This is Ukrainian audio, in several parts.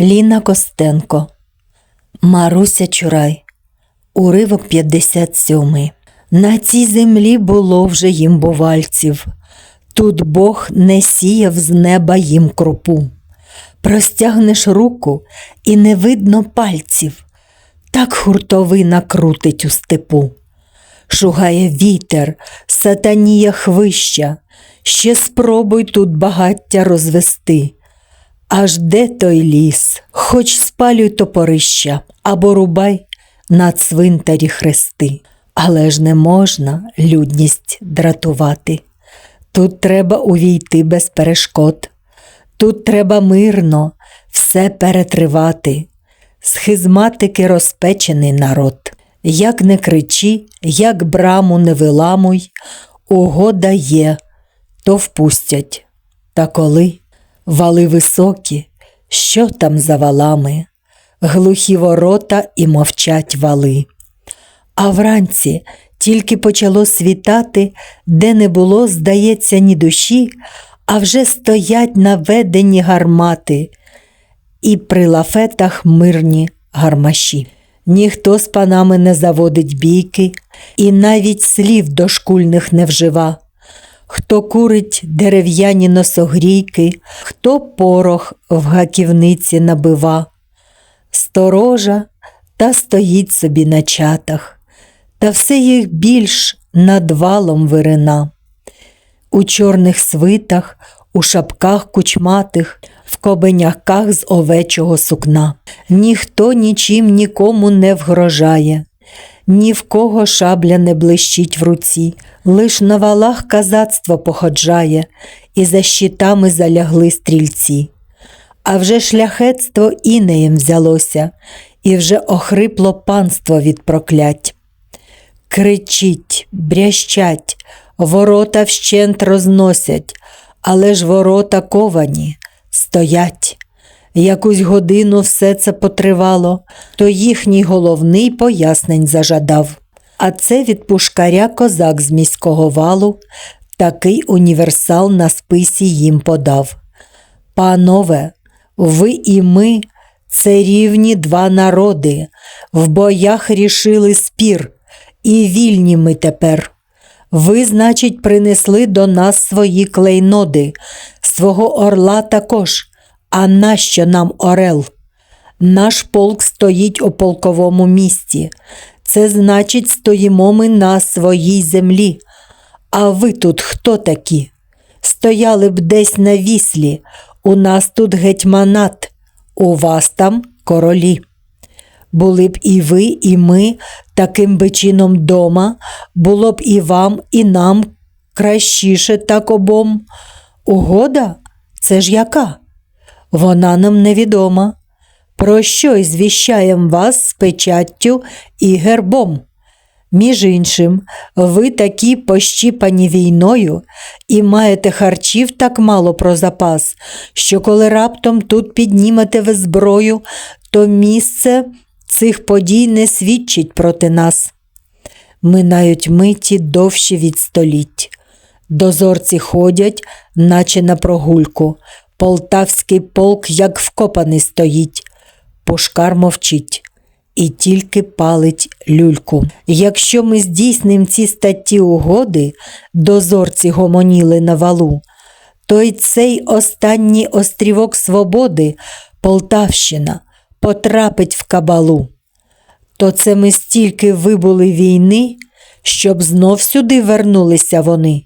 Ліна Костенко, Маруся Чурай, уривок 57. На цій землі було вже їм бувальців. Тут Бог не сіяв з неба їм крупу. Простягнеш руку і не видно пальців. Так хуртовина крутить у степу. Шугає вітер, сатаніє хвища, ще спробуй тут багаття розвести. Аж де той ліс, хоч спалюй топорища або рубай на цвинтарі хрести. Але ж не можна людність дратувати. Тут треба увійти без перешкод. Тут треба мирно все перетривати. Схизматики розпечений народ. Як не кричи, як браму не виламуй, угода є, то впустять. Та коли вали високі, що там за валами, глухі ворота і мовчать вали. А вранці тільки почало світати, де не було, здається, ні душі, а вже стоять наведені гармати, і при лафетах мирні гармаші. Ніхто з панами не заводить бійки, і навіть слів дошкульних не вжива. Хто курить дерев'яні носогрійки, хто порох в гаківниці набива, сторожа та стоїть собі на чатах, та все їх більш над валом вирина. У чорних свитах, у шапках кучматих, в кобеняках з овечого сукна. Ніхто нічим нікому не вгрожає, ні в кого шабля не блищить в руці, лиш на валах казацтво походжає, і за щитами залягли стрільці. А вже шляхетство інеєм взялося, і вже охрипло панство від проклять. Кричить, брящать, ворота вщент розносять, але ж ворота ковані, стоять. Якусь годину все це потривало, то їхній головний пояснень зажадав. А це від пушкаря козак з міського валу такий універсал на списі їм подав. Панове, ви і ми це рівні два народи, в боях рішили спір, і вільні ми тепер. Ви, значить, принесли до нас свої клейноди, свого орла також. А нащо нам орел? Наш полк стоїть у полковому місті. Це значить, стоїмо ми на своїй землі. А ви тут хто такі? Стояли б десь на віслі, у нас тут гетьманат, у вас там королі. Були б і ви, і ми таким би чином дома, було б і вам, і нам кращіше так обом. Угода? Це ж яка? Вона нам невідома. Про що й звіщаєм вас з печаттю і гербом? Між іншим, ви такі пощіпані війною і маєте харчів так мало про запас, що коли раптом тут піднімете ви зброю, то місце цих подій не свідчить проти нас. Минають миті довші від століть. Дозорці ходять, наче на прогульку. Полтавський полк, як вкопаний, стоїть. Пушкар мовчить і тільки палить люльку. Якщо ми здійсним ці статті угоди, дозорці гомоніли на валу, то й цей останній острівок свободи, Полтавщина, потрапить в кабалу. То це ми стільки вибули війни, щоб знов сюди вернулися вони.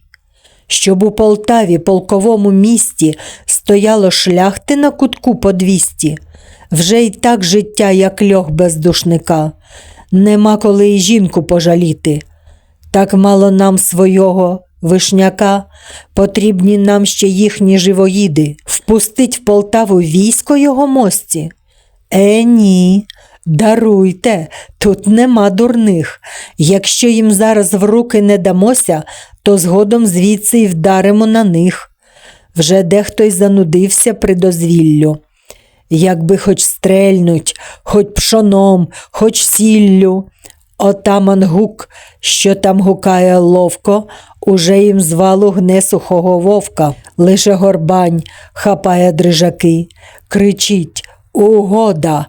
Щоб у Полтаві, полковому місті, стояло шляхти на кутку по двісті, вже й так життя, як льох без душника, нема коли й жінку пожаліти. Так мало нам свого вишняка, потрібні нам ще їхні живоїди, впустить в Полтаву військо його мості. Е, ні, даруйте, тут нема дурних. Якщо їм зараз в руки не дамося, то згодом звідси й вдаримо на них. Вже дехто й занудився при дозвіллю. Якби хоч стрельнуть, хоч пшоном, хоч сіллю. Отаман гук, що там гукає ловко, уже їм звалу гне сухого вовка, лише горбань хапає дрижаки, кричить Угода.